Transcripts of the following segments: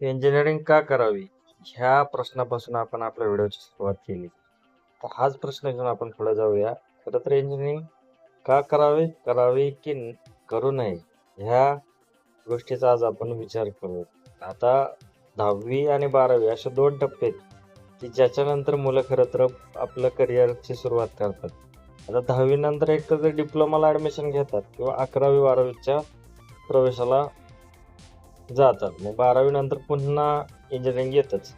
Engineering का करावी? ह्या प्रश्नापासून आपण आपल्या व्हिडिओची सुरुवात केली. तर हाच प्रश्न घेऊन आपण पुढे जाऊया. खरं तर इंजिनिअरिंग का करावे? करावी की करू नये? ह्या गोष्टीचा आज आपण विचार करू. आता 10वी आणि 12वी असे दोन टप्पे आहेत, की ज्याच्यानंतर मुलं खरं तर आपलं करिअरची सुरुवात करतात. आता 10वी नंतर एक तर ते डिप्लोमाला ॲडमिशन घेतात किंवा 11वी 12वीच्या प्रवेशाला जातात. मग 12वी नंतर पुन्हा इंजिनिअरिंग येतच.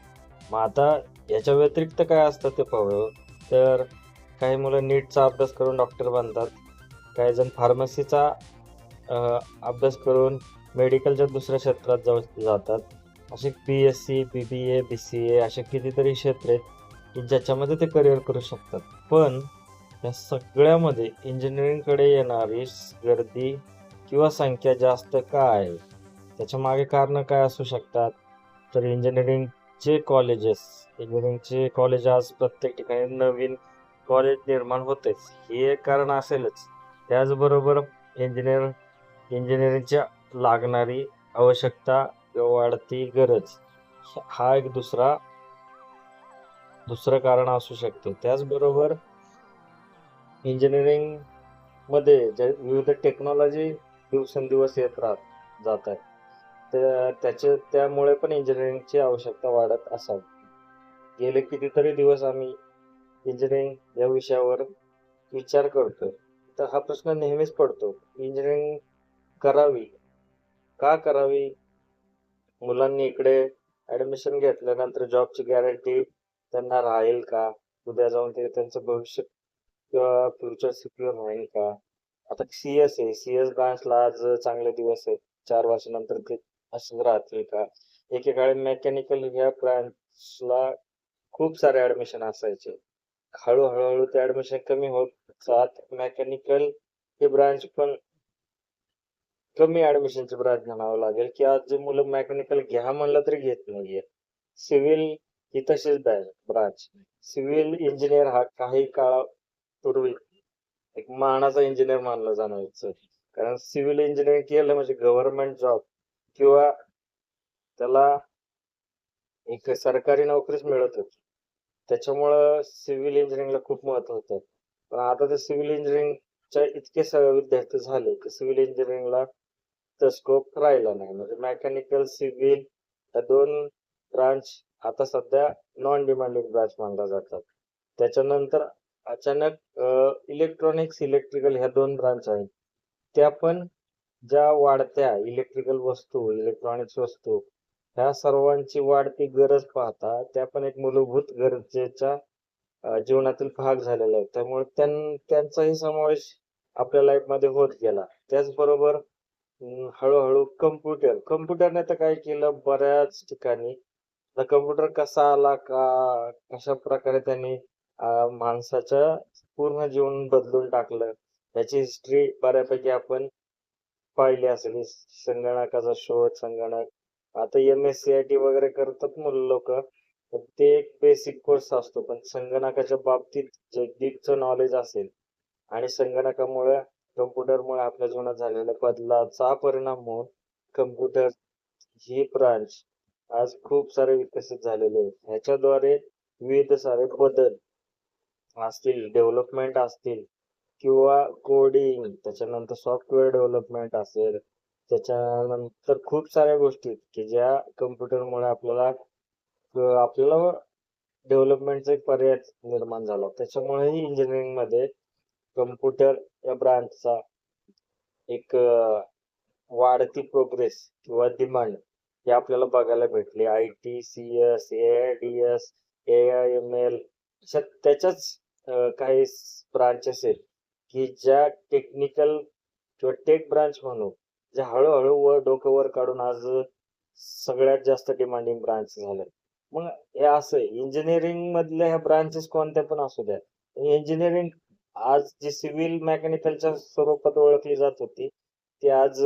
मग आता याच्या व्यतिरिक्त काय असतं ते पाहू. तर काही मुलं नीटचा अभ्यास करून डॉक्टर बनतात. काही जण फार्मसीचा अभ्यास करून मेडिकलच्या दुसऱ्या क्षेत्रात जाऊ जातात. असे P S C BBA, BCA असे कितीतरी क्षेत्र आहेत, की ज्याच्यामध्ये ते करिअर करू शकतात. पण या सगळ्यामध्ये इंजिनिअरिंगकडे येणारी गर्दी किंवा संख्या जास्त का आहे? त्याच्यामागे कारणं काय असू शकतात? तर इंजिनिअरिंगचे कॉलेजेस, इंजिनिअरिंगचे कॉलेज आज प्रत्येक ठिकाणी नवीन कॉलेज निर्माण होतेच, हे एक कारण असेलच. त्याचबरोबर इंजिनिअर इंजिनिअरिंगच्या लागणारी आवश्यकता वाढती गरज हा एक दुसरा दुसरं कारण असू शकतो त्याचबरोबर इंजिनिअरिंगमध्ये जे विविध टेक्नॉलॉजी दिवसेंदिवस येत राहत जात आहेत. तर त्याचे त्यामुळे पण इंजिनिअरिंगची आवश्यकता वाढत असावी. गेले कितीतरी दिवस आम्ही इंजिनिअरिंग या विषयावर विचार करतोय. तर हा प्रश्न नेहमीच पडतो. इंजिनिअरिंग करावी? का करावी? मुलांनी इकडे ॲडमिशन घेतल्यानंतर जॉबची गॅरंटी त्यांना राहील का? उद्या जाऊन ते त्यांचं भविष्य किंवा फ्युचर सिक्युअर राहील का? आता सी-एस आहे. सी-एस ब्रांचला आज चांगले दिवस आहेत. चार वर्षानंतर ते असं राहतील का? एकेकाळी मेकॅनिकल ह्या ब्रांचला खूप सारे ऍडमिशन असायचे. हळू ते ऍडमिशन कमी होत जात मेकॅनिकल ही ब्रांच पण कमी ॲडमिशनची ब्रांच म्हणावं लागेल, की आज जे मुलं मेकॅनिकल घ्या म्हणलं तरी घेत नाहीये. सिव्हिल ही तशीच ब्रांच. सिव्हिल इंजिनियर हा काही काळापूर्वी एक मानाचा इंजिनियर मानलं जाणार कारण सिव्हिल इंजिनिअरिंग केलं म्हणजे गव्हर्नमेंट जॉब किंवा त्याला एक सरकारी नोकरीच मिळत होती. त्याच्यामुळं सिव्हिल इंजिनिअरिंगला खूप महत्त्व होतं. पण आता ते सिव्हिल इंजिनिअरिंगच्या इतके सगळे विद्यार्थी झाले, की सिव्हिल इंजिनिअरिंगला तर स्कोप राहिला नाही. म्हणजे मेकॅनिकल, सिव्हिल या दोन ब्रांच आता सध्या नॉन डिमांडिंग ब्रांच मानल्या जातात. त्याच्यानंतर अचानक इलेक्ट्रॉनिक्स, इलेक्ट्रिकल ह्या दोन ब्रांच आहेत. त्या पण ज्या वाढत्या इलेक्ट्रिकल वस्तू, इलेक्ट्रॉनिक्स वस्तू ह्या सर्वांची वाढती गरज पाहता त्या पण एक मूलभूत गरजेच्या जीवनातील भाग झालेला आहे. त्यामुळे त्यांचाही समावेश आपल्या लाईफमध्ये होत गेला. त्याचबरोबर हळूहळू कम्प्युटर. कम्प्युटरने तर काय केलं बऱ्याच ठिकाणी कम्प्युटर कसा आला का कशाप्रकारे त्यांनी माणसाच्या माणसाचं पूर्ण जीवन बदलून टाकलं. याची हिस्ट्री बऱ्यापैकी आपण पाहिली असेल. संगणकाचा शोध, संगणक आता एम-एस-सी-आय-टी वगैरे करतात मुलं लोक ते एक बेसिक कोर्स असतो. पण संगणकाच्या बाबतीत जे डीपचं नॉलेज असेल आणि संगणकामुळे कम्प्युटरमुळे आपल्या जीवनात झालेल्या बदलाचा परिणाम होऊन कम्प्युटर ही ब्रांच आज खूप सारे विकसित झालेले आहेत. ह्याच्याद्वारे विविध सारे बदल असतील, डेव्हलपमेंट असतील किंवा कोडिंग त्याच्यानंतर सॉफ्टवेअर डेव्हलपमेंट असेल, त्याच्यानंतर खूप साऱ्या गोष्टी आहेत, की ज्या कम्प्युटरमुळे आपल्याला आपल्याला डेव्हलपमेंटचा एक पर्याय निर्माण झाला. त्याच्यामुळेही इंजिनिअरिंगमध्ये कम्प्युटर या ब्रांचचा एक वाढती प्रोग्रेस किंवा डिमांड हे आपल्याला बघायला भेटली. आय-टी, सी-एस, ए-आय-डी-एस, ए-आय-एम-एल अशा त्याच्याच काही ब्रांचेस आहेत, की ज्या टेक्निकल किंवा टेक ब्रांच म्हणू, ज्या हळूहळू वर डोकं वर काढून आज सगळ्यात जास्त डिमांडिंग ब्रांच झाल्या मग हे असं इंजिनिअरिंग मधल्या ह्या ब्रांचेस कोणत्या पण असू द्या. इंजिनिअरिंग आज जी सिव्हिल मेकॅनिकलच्या स्वरूपात ओळखली जात होती, ती आज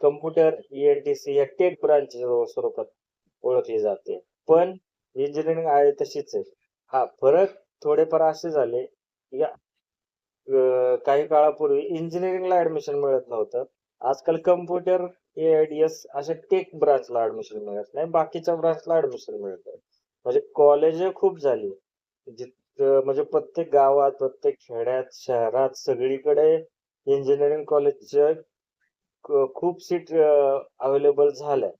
कम्प्युटर, ई-एन-टी-सी या टेक ब्रांचच्या स्वरूपात ओळखली जाते. पण इंजिनिअरिंग आहे तशीच आहे. हा फरक थोडेफार असे झाले, या काही काळापूर्वी इंजिनिअरिंगला ऍडमिशन मिळत नव्हतं. आजकाल computer A I D S अशा टेक ब्रांचला ऍडमिशन मिळत नाही. बाकीच्या ब्रांचला ऍडमिशन मिळत म्हणजे कॉलेज खूप झाली. म्हणजे प्रत्येक गावात प्रत्येक खेड्यात शहरात सगळीकडे इंजिनिअरिंग कॉलेजच्या खूप सीट अवेलेबल झाल्या.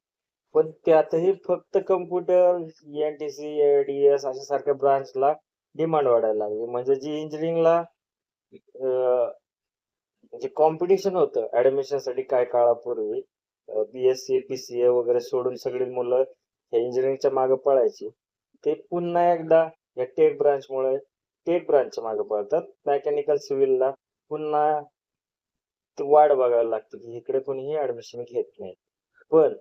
पण त्यातही फक्त कम्प्युटर एनटीसी एआयडीएस अशा सारख्या ब्रांचला डिमांड वाढायला लागली. म्हणजे जी इंजिनिअरिंगला म्हणजे कॉम्पिटिशन होतं ऍडमिशनसाठी काय काळापूर्वी बीएससी पीसीए वगैरे सोडून सगळी मुलं हे इंजिनिअरिंगच्या मागे पळायची. ते पुन्हा एकदा या टेक ब्रांच मुळे टेक ब्रांचच्या मागे पळतात. मेकॅनिकल सिव्हिलला पुन्हा वाढ बघायला लागते की इकडे कोणीही ऍडमिशन घेत नाही. पण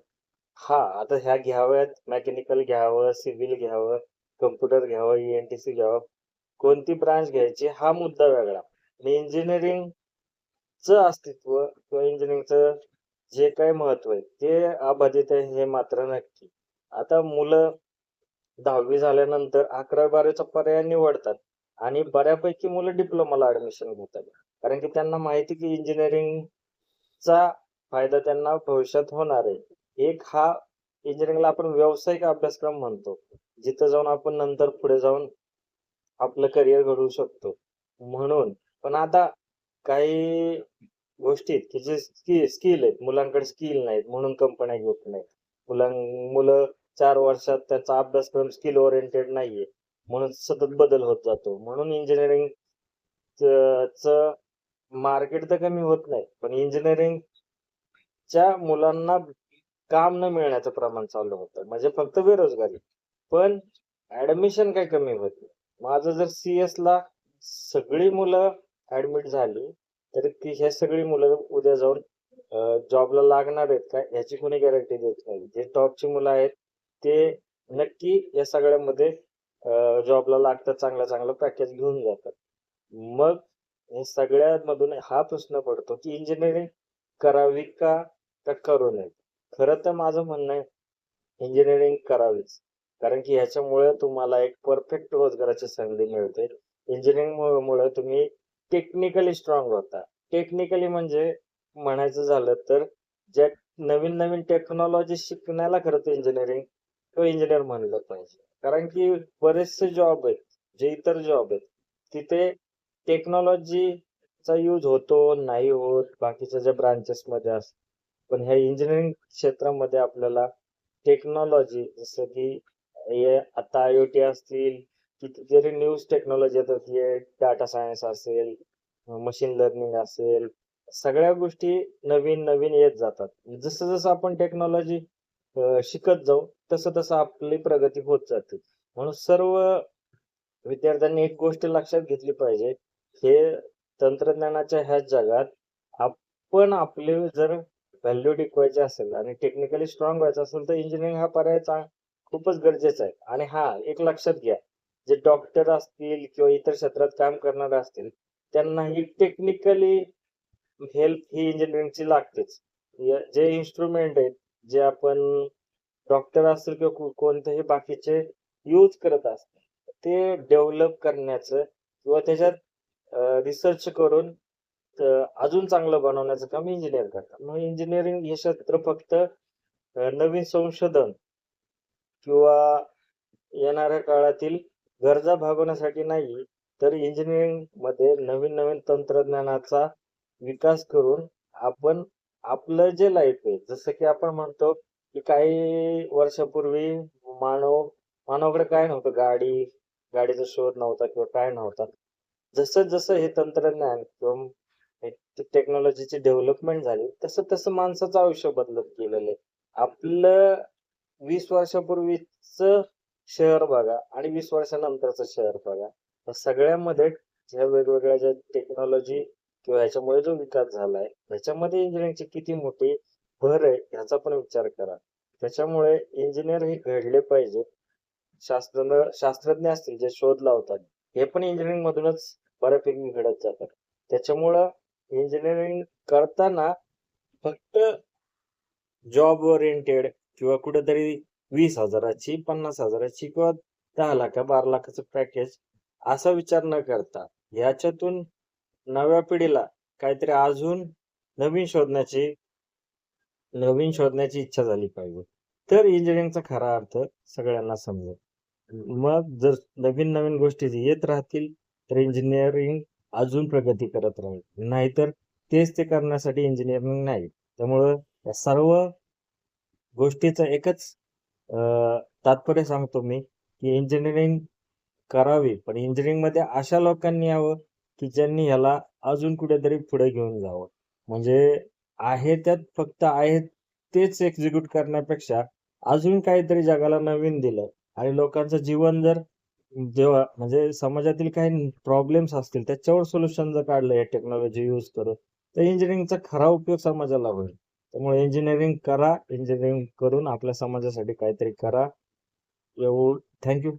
हा आता ह्या घ्याव्यात मेकॅनिकल घ्यावं सिव्हिल घ्यावं कम्प्युटर घ्यावं ईएनटीसी घ्यावं कोणती ब्रांच घ्यायची हा मुद्दा वेगळा. आणि इंजिनिअरिंग च अस्तित्व किंवा इंजिनिअरिंगचं जे काही महत्त्व आहे ते अबाधित आहे हे मात्र नक्की. आता मुलं दहावी झाल्यानंतर अकरावी बारावीचा पर्याय निवडतात आणि बऱ्यापैकी मुलं डिप्लोमाला ऍडमिशन घेतात. कारण की त्यांना माहिती की इंजिनिअरिंगचा फायदा त्यांना भविष्यात होणार आहे. एक हा इंजिनिअरिंगला आपण व्यावसायिक अभ्यासक्रम म्हणतो. जिथं जाऊन आपण नंतर पुढे जाऊन आपलं करिअर घडवू शकतो. म्हणून पण आता काही गोष्टी आहेत की जे स्किल स्किल आहेत. मुलांकडे स्किल नाहीत म्हणून कंपन्या घेत नाहीत. मुलां मुलं चार वर्षात त्याचा अभ्यासक्रम स्किल ओरिएंटेड नाहीये. म्हणून सतत बदल होत जातो. म्हणून इंजिनिअरिंग च मार्केट तर कमी होत नाही पण इंजिनिअरिंग च्या मुलांना काम न मिळण्याचं प्रमाण चालू होतं. म्हणजे फक्त बेरोजगारी. पण ऍडमिशन काही कमी होत नाही. माझं जर सीएस ला सगळी मुलं ऍडमिट झाली तर ती हे सगळी मुलं उद्या जाऊन जॉबला लागणार आहेत का? याची कोणी गॅरंटी देत नाही. जे टॉपची मुलं आहेत ते नक्की या सगळ्यामध्ये जॉबला लागतात चांगलं चांगलं पॅकेज घेऊन जातात. मग हे सगळ्यामधून हा प्रश्न पडतो की इंजिनिअरिंग करावी का का करू नये? खरं तर माझं म्हणणं आहे इंजिनिअरिंग करावीच. कारण की ह्याच्यामुळे तुम्हाला एक परफेक्ट रोजगाराची संधी मिळते. इंजिनिअरिंग मुळे तुम्ही टेक्निकली स्ट्रॉंग होता. टेक्निकली म्हणजे म्हणायचं झालं तर ज्या नवीन नवीन टेक्नॉलॉजी शिकण्याला खरं तर इंजिनिअरिंग किंवा इंजिनियर म्हणलं पाहिजे. कारण की बरेचसे जॉब आहेत जे इतर जॉब आहेत तिथे टेक्नॉलॉजीचा यूज होतो नाही होत बाकीच्या ज्या ब्रांचेस मध्ये असत पण ह्या इंजिनिअरिंग क्षेत्रामध्ये आपल्याला टेक्नॉलॉजी जसं की आता आय ओ टी असतील कितीतरी न्यूज टेक्नॉलॉजी येतात डाटा सायन्स असेल मशीन लर्निंग असेल सगळ्या गोष्टी नवीन नवीन येत जातात. जसं जसं आपण टेक्नॉलॉजी शिकत जाऊ तसं तसं आपली प्रगती होत जाते. म्हणून सर्व विद्यार्थ्यांनी एक गोष्ट लक्षात घेतली पाहिजे हे तंत्रज्ञानाच्या ह्या जगात आपण आपले जर व्हॅल्यू टिकवायचे असेल आणि टेक्निकली स्ट्रॉंग व्हायचं असेल तर इंजिनिअरिंग हा पर्याय खूपच गरजेचं आहे. आणि हा एक लक्षात घ्या. जे डॉक्टर असतील किंवा इतर क्षेत्रात काम करणारे असतील त्यांना ही टेक्निकली हेल्प ही इंजिनिअरिंगची लागतेच. जे इन्स्ट्रुमेंट आहेत जे आपण डॉक्टर असतील किंवा कोणतेही बाकीचे यूज करत असतील ते डेव्हलप करण्याचं किंवा त्याच्यात रिसर्च करून अजून चांगलं बनवण्याचं काम इंजिनियर करतात. मग इंजिनिअरिंग हे क्षेत्र फक्त नवीन संशोधन किंवा येणाऱ्या काळातील गरजा भागवण्यासाठी नाही तर इंजिनिअरिंगमध्ये नवीन नवीन तंत्रज्ञानाचा विकास करून आपण आपलं जे लाईफ आहे जसं की आपण म्हणतो की काही वर्षापूर्वी मानव मानवाकडे काय नव्हतं गाडी गाडीचा शोध नव्हता किंवा काय नव्हता. जसं जसं हे तंत्रज्ञान किंवा टेक्नॉलॉजीची डेव्हलपमेंट झाली तसं तसं माणसाचं आयुष्य बदलत गेलेलं आहे. आपलं वीस वर्षापूर्वीच शहर बघा आणि वीस वर्षानंतरचं शहर बघा. तर सगळ्यामध्ये ज्या वेगवेगळ्या ज्या टेक्नॉलॉजी किंवा ह्याच्यामुळे जो विकास झालाय त्याच्यामध्ये इंजिनिअरिंगची किती मोठी भर आहे ह्याचा पण विचार करा. त्याच्यामुळे इंजिनियर हे घडले पाहिजे. शास्त्र शास्त्रज्ञ असतील जे शोध लावतात हे पण इंजिनिअरिंग मधूनच बऱ्यापैकी घडत जातात. त्याच्यामुळं इंजिनिअरिंग करताना फक्त जॉब ओरिएंटेड किंवा कुठेतरी वीस हजाराची पन्नास हजाराची किंवा दहा लाख बारा लाखाचं पॅकेज असा विचार न करता ह्याच्यातून नव्या पिढीला काहीतरी अजून नवीन शोधण्याची नवीन शोधण्याची इच्छा झाली पाहिजे. तर इंजिनिअरिंगचा खरा अर्थ सगळ्यांना समजेल. मग जर नवीन नवीन गोष्टी येत राहतील तर इंजिनिअरिंग अजून प्रगती करत राहील. नाहीतर तेच ते करण्यासाठी इंजिनिअरिंग नाही. त्यामुळं या सर्व गोष्टीचं एकच तात्पर्य सांगतो मी की इंजिनिअरिंग करावी पण इंजिनिअरिंगमध्ये अशा लोकांनी यावं की ज्यांनी ह्याला अजून कुठेतरी पुढे घेऊन जावं. म्हणजे आहे त्यात फक्त आहे तेच एक्झिक्यूट करण्यापेक्षा अजून काहीतरी जगाला नवीन दिलं आणि लोकांचं जीवन जर जेव्हा म्हणजे समाजातील काही प्रॉब्लेम्स असतील त्याच्यावर सोल्युशन जर काढलं या टेक्नॉलॉजी यूज करून तर इंजिनिअरिंगचा खरा उपयोग समाजाला होईल. त्यामुळे इंजिनिअरिंग करा इंजिनिअरिंग करून आपल्या समाजासाठी काहीतरी करा. एवढं थँक्यू